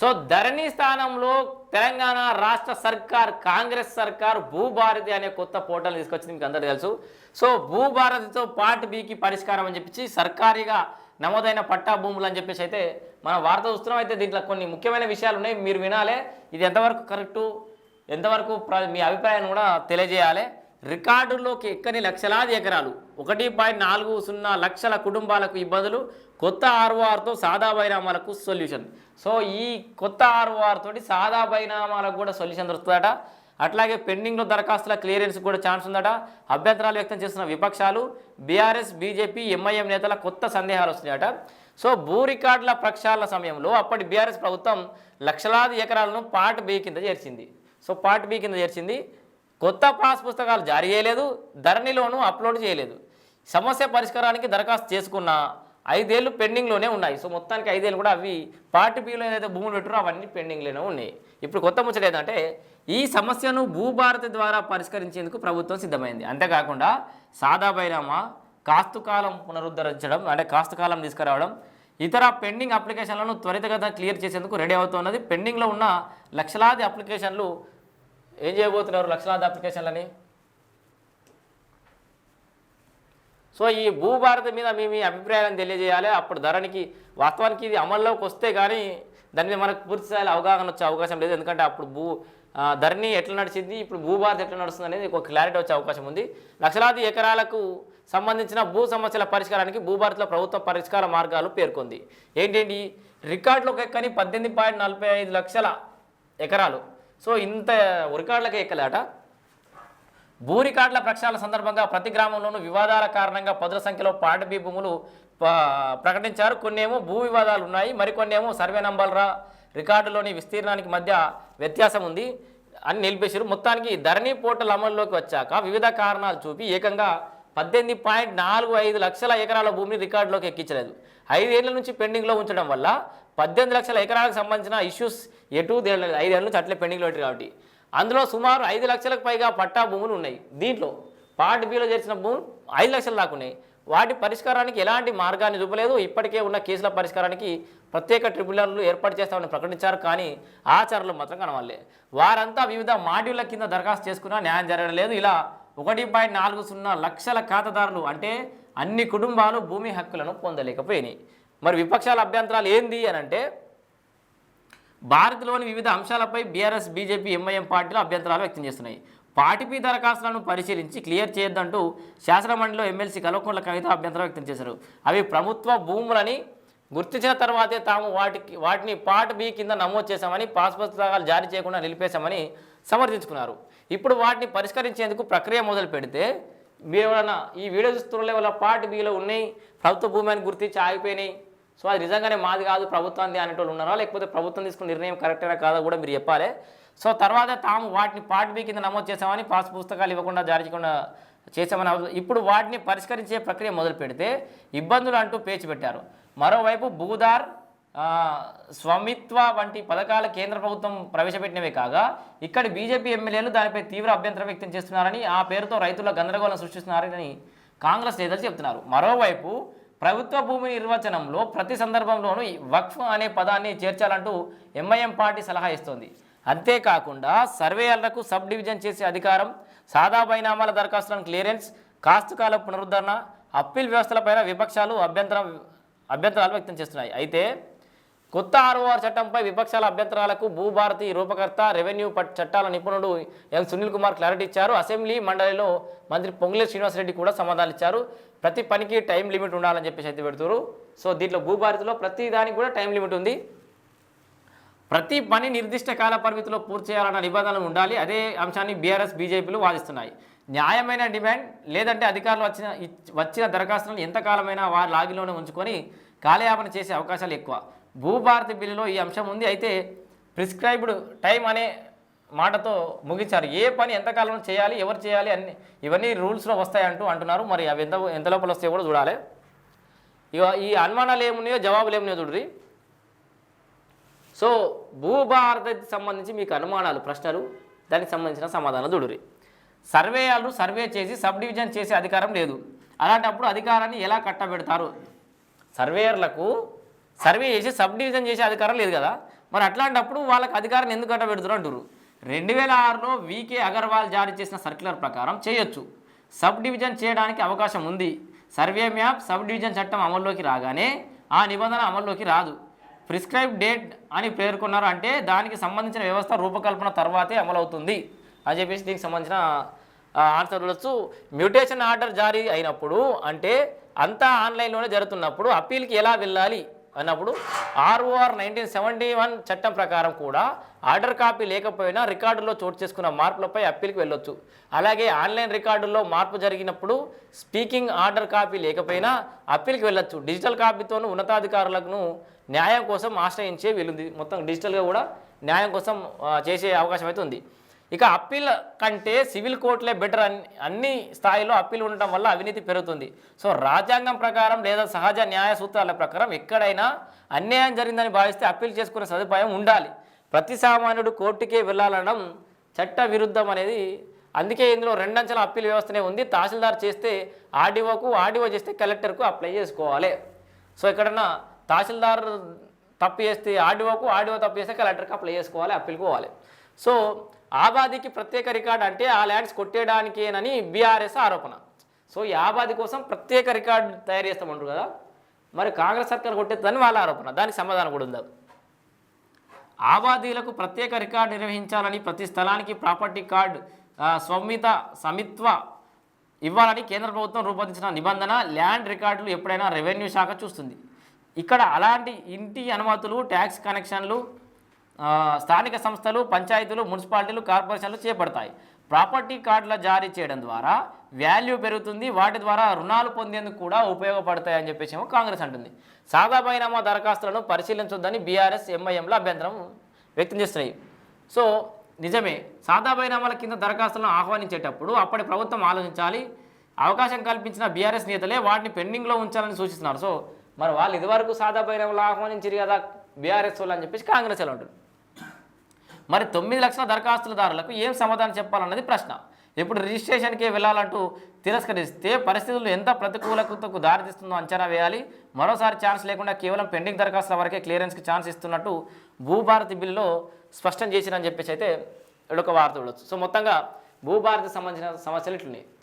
So ధరణి స్థానంలో తెలంగాణ రాష్ట్ర సర్కార్ కాంగ్రెస్ సర్కార్ భూభారతి అనే కొత్త పోర్టల్ తీసుకొచ్చింది మీకు అందరికీ తెలుసు. సో భూభారతితో పార్ట్ బికి పరిష్కారం అని చెప్పేసి సర్కారీగా నమోదైన పట్టా భూములు అని చెప్పేసి అయితే మనం వార్త చూస్తున్నాం. అయితే దీంట్లో కొన్ని ముఖ్యమైన విషయాలు ఉన్నాయి. మీరు వినాలే. ఇది ఎంతవరకు కరెక్టు? ఎంతవరకు మీ అభిప్రాయాన్ని కూడా తెలియజేయాలి. రికార్డుల్లోకి ఎక్కని లక్షలాది ఎకరాలు ఒకటి పాయింట్ నాలుగు సున్నా లక్షల కుటుంబాలకు ఇబ్బందులు కొత్త ఆర్ఓఆర్తో సాదా బైనామాలకు సొల్యూషన్. సో ఈ కొత్త ఆర్ఓఆర్ తోటి సాదా బైనామాలకు కూడా సొల్యూషన్ దొరుకుతుందట. అట్లాగే పెండింగ్లో దరఖాస్తుల క్లియరెన్స్ కూడా ఛాన్స్ ఉందట. అభ్యంతరాలు వ్యక్తం చేస్తున్న విపక్షాలు బీఆర్ఎస్ బీజేపీ ఎంఐఎం నేతల కొత్త సందేహాలు వస్తున్నాయట. సో భూ రికార్డుల ప్రక్షాళన సమయంలో అప్పటి బీఆర్ఎస్ ప్రభుత్వం లక్షలాది ఎకరాలను పార్ట్ బి కింద చేర్చింది. సో పార్ట్ బి కింద చేర్చింది. కొత్త పాస్ పుస్తకాలు జారీ చేయలేదు. ధరణిలోనూ అప్లోడ్ చేయలేదు. సమస్య పరిష్కారానికి దరఖాస్తు చేసుకున్న ఐదేళ్ళు పెండింగ్లోనే ఉన్నాయి. సో మొత్తానికి ఐదేళ్ళు కూడా అవి పార్టీ బిలో ఏదైతే భూములు పెట్టారో అవన్నీ పెండింగ్లోనే ఉన్నాయి. ఇప్పుడు కొత్త ముచ్చట ఏంటంటే ఈ సమస్యను భూభారతి ద్వారా పరిష్కరించేందుకు ప్రభుత్వం సిద్ధమైంది. అంతేకాకుండా సాదా బైనామా కాస్తుకాలం పునరుద్ధరించడం అంటే కాస్తుకాలం తీసుకురావడం ఇతర పెండింగ్ అప్లికేషన్లను త్వరితగతిన క్లియర్ చేసేందుకు రెడీ అవుతున్నది. పెండింగ్లో ఉన్న లక్షలాది అప్లికేషన్లు ఏం చేయబోతున్నారు లక్షలాది అప్లికేషన్లని? సో ఈ భూభారత మీద మీ మీ అభిప్రాయాలను తెలియజేయాలి. అప్పుడు ధరణికి వాస్తవానికి ఇది అమల్లోకి వస్తే కానీ దాని మీద మనకు పూర్తి స్థాయిలో అవగాహన వచ్చే అవకాశం లేదు. ఎందుకంటే అప్పుడు భూ ధరణి ఎట్లా నడిచింది ఇప్పుడు భూభారత్ ఎట్లా నడుస్తుంది అనేది ఒక క్లారిటీ వచ్చే అవకాశం ఉంది. లక్షలాది ఎకరాలకు సంబంధించిన భూ సమస్యల పరిష్కారానికి భూభారత్లో ప్రభుత్వ పరిష్కార మార్గాలు పేర్కొంది. ఏంటండి ఒక ఎక్కని పద్దెనిమిది పాయింట్ నలభై ఐదు లక్షల ఎకరాలు. సో ఇంత రికార్డులకు ఎక్కలేట. భూ రికార్డుల ప్రక్షాళన సందర్భంగా ప్రతి గ్రామంలోనూ వివాదాల కారణంగా పదుల సంఖ్యలో పాటబీ భూములు ప- ప్రకటించారు. కొన్ని ఏమో భూ వివాదాలు ఉన్నాయి మరికొన్నేమో సర్వే నంబర్ల రికార్డులోని విస్తీర్ణానికి మధ్య వ్యత్యాసం ఉంది అని నిలిపేశారు. మొత్తానికి ధరణి పోర్టల్ అమల్లోకి వచ్చాక వివిధ కారణాలు చూపి ఏకంగా పద్దెనిమిది పాయింట్ నాలుగు ఐదు లక్షల ఎకరాల భూమిని రికార్డులోకి ఎక్కించలేదు. ఐదేళ్ళ నుంచి పెండింగ్లో ఉంచడం వల్ల పద్దెనిమిది లక్షల ఎకరాలకు సంబంధించిన ఇష్యూస్ ఎటు తేలలేదు. ఐదేళ్ళ నుంచి అట్లే పెండింగ్లో కాబట్టి. అందులో సుమారు ఐదు లక్షలకు పైగా పట్టా భూములు ఉన్నాయి. దీంట్లో పార్ట్ బిలో చేర్చిన భూములు ఐదు లక్షల దాకా ఉన్నాయి. వాటి పరిష్కారానికి ఎలాంటి మార్గాన్ని చూపలేదు. ఇప్పటికే ఉన్న కేసుల పరిష్కారానికి ప్రత్యేక ట్రిబ్యునల్లు ఏర్పాటు చేస్తామని ప్రకటించారు. కానీ ఆచారాలు మాత్రం కనవాలే వారంతా వివిధ మాడ్యూళ్ళ కింద దరఖాస్తు చేసుకున్నా న్యాయం జరగడం లేదు. ఇలా ఒకటి పాయింట్ నాలుగు సున్నా లక్షల ఖాతాదారులు అంటే అన్ని కుటుంబాలు భూమి హక్కులను పొందలేకపోయినాయి. మరి విపక్షాల అభ్యంతరాలు ఏంది అని అంటే భారత్లోని వివిధ అంశాలపై బీఆర్ఎస్ బీజేపీ ఎంఐఎం పార్టీలు అభ్యంతరాలు వ్యక్తం చేస్తున్నాయి. పార్టీపీ దరఖాస్తులను పరిశీలించి క్లియర్ చేయొద్దంటూ శాసనమండలిలో ఎమ్మెల్సీ కల్వకుంట్ల కవిత అభ్యంతరం వ్యక్తం చేశారు. అవి ప్రభుత్వ భూములని గుర్తించిన తర్వాతే తాము వాటికి వాటిని పార్ట్ బి కింద నమోదు చేశామని పాస్ పుస్తకాలు జారీ చేయకుండా నిలిపేశామని సమర్థించుకున్నారు. ఇప్పుడు వాటిని పరిష్కరించేందుకు ప్రక్రియ మొదలు పెడితే మీరు ఎవరైనా ఈ వీడియో చూస్తున్న వల్ల పార్ట్ బిలో ఉన్నాయి ప్రభుత్వ భూమి అని గుర్తించి ఆగిపోయినాయి. సో అది నిజంగానే మాది కాదు ప్రభుత్వాన్ని అనేటోళ్ళు ఉన్నారా? లేకపోతే ప్రభుత్వం తీసుకున్న నిర్ణయం కరెక్టేనా కాదా కూడా మీరు చెప్పాలి. సో తర్వాత తాము వాటిని పార్ట్ బి కింద నమోదు చేసామని పాస్ పుస్తకాలు ఇవ్వకుండా జారీ చేయకుండా చేసామని ఇప్పుడు వాటిని పరిష్కరించే ప్రక్రియ మొదలు పెడితే ఇబ్బందులు అంటూ పేచి పెట్టారు. మరోవైపు భూదార్ స్వామిత్వ వంటి పథకాల కేంద్ర ప్రభుత్వం ప్రవేశపెట్టినవే కాగా ఇక్కడ బీజేపీ ఎమ్మెల్యేలు దానిపై తీవ్ర అభ్యంతరం వ్యక్తం చేస్తున్నారని ఆ పేరుతో రైతుల గందరగోళం సృష్టిస్తున్నారని కాంగ్రెస్ నేతలు చెబుతున్నారు మరోవైపు ప్రభుత్వ భూమి నిర్వచనంలో ప్రతి సందర్భంలోనూ వక్ఫ్ అనే పదాన్ని చేర్చాలంటూ ఎంఐఎం పార్టీ సలహా ఇస్తోంది. అంతేకాకుండా సర్వేయర్లకు సబ్ డివిజన్ చేసే అధికారం సాదా బైనామాల దరఖాస్తులను క్లియరెన్స్ కాస్తుకాల పునరుద్ధరణ అప్పీల్ వ్యవస్థలపైన విపక్షాలు అభ్యంతరం అభ్యంతరాలు వ్యక్తం చేస్తున్నాయి. అయితే కొత్త ఆర్ఓఆర్ చట్టంపై విపక్షాల అభ్యంతరాలకు భూభారతి రూపకర్త రెవెన్యూ పట్- చట్టాల నిపుణుడు ఎం సునీల్ కుమార్ క్లారిటీ ఇచ్చారు. అసెంబ్లీ మండలిలో మంత్రి పొంగులే శ్రీనివాసరెడ్డి కూడా సమాధానాలు ఇచ్చారు ప్రతి పనికి టైం లిమిట్ ఉండాలని చెప్పేసి అయితే పెడుతున్నారు సో దీంట్లో భూభారతిలో ప్రతి దానికి కూడా టైం లిమిట్ ఉంది. ప్రతి పని నిర్దిష్ట కాల పరిమితిలో పూర్తి చేయాలన్న నిబంధనలు ఉండాలి. అదే అంశాన్ని బీఆర్ఎస్ బీజేపీలు వాదిస్తున్నాయి. న్యాయమైన డిమాండ్ లేదంటే అధికారులు వచ్చిన వచ్చిన దరఖాస్తులను ఎంతకాలమైనా వారి లాగిలోనే ఉంచుకొని కాలయాపన చేసే అవకాశాలు ఎక్కువ. భూభారతి బిల్లులో ఈ అంశం ఉంది. అయితే ప్రిస్క్రైబ్డ్ టైం అనే మాటతో ముగించారు. ఏ పని ఎంతకాలంలో చేయాలి ఎవరు చేయాలి అన్ని ఇవన్నీ రూల్స్లో వస్తాయంటూ అంటున్నారు. మరి అవి ఎంత ఎంత లోపల వస్తాయో కూడా చూడాలి. ఇక ఈ అనుమానాలు ఏమున్నాయో జవాబులు ఏమున్నాయో చూడరి సో భూభారతకి సంబంధించి మీకు అనుమానాలు ప్రశ్నలు దానికి సంబంధించిన సమాధానం చూడరి సర్వేయాలు సర్వే చేసి సబ్ డివిజన్ చేసే అధికారం లేదు. అలాంటప్పుడు అధికారాన్ని ఎలా కట్టబెడతారు? సర్వేయర్లకు సర్వే చేసి సబ్ డివిజన్ చేసే అధికారం లేదు కదా. మరి అట్లాంటప్పుడు వాళ్ళకి అధికారాన్ని ఎందుకు కట్టబెడుతున్నారు అంటారు రెండు వేల ఆరులో వికే అగర్వాల్ జారీ చేసిన సర్క్యులర్ ప్రకారం చేయొచ్చు. సబ్ డివిజన్ చేయడానికి అవకాశం ఉంది. సర్వే మ్యాప్ సబ్ డివిజన్ చట్టం అమల్లోకి రాగానే ఆ నిబంధన అమల్లోకి రాదు. ప్రిస్క్రైబ్ డేట్ అని పేర్కొన్నారు అంటే దానికి సంబంధించిన వ్యవస్థ రూపకల్పన తర్వాతే అమలవుతుంది. అని చెప్పేసి దీనికి సంబంధించిన ఆన్సర్ చూడొచ్చు మ్యూటేషన్ ఆర్డర్ జారీ అయినప్పుడు అంటే అంతా ఆన్లైన్లోనే జరుగుతున్నప్పుడు అప్పీల్కి ఎలా వెళ్ళాలి? అన్నప్పుడు ఆర్ఓఆర్ నైన్టీన్ సెవెంటీ వన్ చట్టం ప్రకారం కూడా ఆర్డర్ కాపీ లేకపోయినా రికార్డులో చోటు చేసుకున్న మార్పులపై అప్పీల్కి వెళ్ళొచ్చు. అలాగే ఆన్లైన్ రికార్డుల్లో మార్పు జరిగినప్పుడు స్పీకింగ్ ఆర్డర్ కాపీ లేకపోయినా అప్పీల్కి వెళ్ళొచ్చు. డిజిటల్ కాపీతోనూ ఉన్నతాధికారులకు న్యాయం కోసం ఆశ్రయించే వీలుంది. మొత్తం డిజిటల్గా కూడా న్యాయం కోసం చేసే అవకాశం అయితే ఉంది. ఇక అప్పీల్ కంటే సివిల్ కోర్టులే బెటర్ అన్ని అన్ని స్థాయిలో అప్పీల్ ఉండటం వల్ల అవినీతి పెరుగుతుంది. సో రాజ్యాంగం ప్రకారం లేదా సహజ న్యాయ సూత్రాల ప్రకారం ఎక్కడైనా అన్యాయం జరిగిందని భావిస్తే అప్పీల్ చేసుకునే సదుపాయం ఉండాలి. ప్రతి సామాన్యుడు కోర్టుకే వెళ్ళాలనడం చట్ట విరుద్ధం అనేది అందుకే ఇందులో రెండంచెల అప్పీల్ వ్యవస్థనే ఉంది. తహసీల్దార్ చేస్తే ఆర్డీఓకు ఆర్డీఓ చేస్తే కలెక్టర్కు అప్లై చేసుకోవాలి. సో ఎక్కడన్నా తహసీల్దార్ తప్పు చేస్తే ఆర్డీఓకు ఆర్డీఓ తప్పు చేస్తే కలెక్టర్కి అప్లై చేసుకోవాలి అప్పీల్కి పోవాలి. సో ఆబాదికి ప్రత్యేక రికార్డు అంటే ఆ ల్యాండ్స్ కొట్టేయడానికేనని బీఆర్ఎస్ ఆరోపణ. సో ఈ ఆబాది కోసం ప్రత్యేక రికార్డు తయారు చేస్తామంటారు కదా. మరి కాంగ్రెస్ సర్కార్ కొట్టేద్దని వాళ్ళ ఆరోపణ. దానికి సమాధానం కూడా ఉందా? ఆబాదీలకు ప్రత్యేక రికార్డు నిర్వహించాలని ప్రతి స్థలానికి ప్రాపర్టీ కార్డు స్వమిత సమిత్వ ఇవ్వాలని కేంద్ర ప్రభుత్వం రూపొందించిన నిబంధన ల్యాండ్ రికార్డులు ఎప్పుడైనా రెవెన్యూ శాఖ చూస్తుంది. ఇక్కడ అలాంటి ఇంటి అనుమతులు ట్యాక్స్ కనెక్షన్లు స్థానిక సంస్థలు పంచాయతీలు మున్సిపాలిటీలు కార్పొరేషన్లు చేపడతాయి. ప్రాపర్టీ కార్డుల జారీ చేయడం ద్వారా వాల్యూ పెరుగుతుంది. వాటి ద్వారా రుణాలు పొందేందుకు కూడా ఉపయోగపడతాయి అని చెప్పేసి ఏమో కాంగ్రెస్ అంటుంది. సాదాబైనామా దరఖాస్తులను పరిశీలించొద్దని బీఆర్ఎస్ ఎంఐఎంల అభ్యంతరం వ్యక్తం చేస్తున్నాయి. సో నిజమే సాదాబైనామాల కింద దరఖాస్తులను ఆహ్వానించేటప్పుడు అప్పటి ప్రభుత్వం ఆలోచించాలి. అవకాశం కల్పించిన బీఆర్ఎస్ నేతలే వాటిని పెండింగ్లో ఉంచాలని సూచిస్తున్నారు. సో మరి వాళ్ళు ఇదివరకు సాదా బైనామాలు ఆహ్వానించారు కదా బీఆర్ఎస్ వాళ్ళు అని చెప్పేసి కాంగ్రెస్ వాళ్ళు అంటారు మరి తొమ్మిది లక్షల దరఖాస్తులదారులకు ఏం సమాధానం చెప్పాలన్నది ప్రశ్న. ఇప్పుడు రిజిస్ట్రేషన్కి వెళ్ళాలంటూ తిరస్కరిస్తే పరిస్థితులు ఎంత ప్రతికూలతకు దారితీస్తుందో అంచనా వేయాలి. మరోసారి ఛాన్స్ లేకుండా కేవలం పెండింగ్ దరఖాస్తుల వరకే క్లియరెన్స్కి ఛాన్స్ ఇస్తున్నట్టు భూభారతి బిల్లులో స్పష్టం చేసిరని చెప్పేసి అయితే ఒక వార్త చూడవచ్చు సో మొత్తంగా భూభారతికి సంబంధించిన సమస్యలు ఇట్లున్నాయి.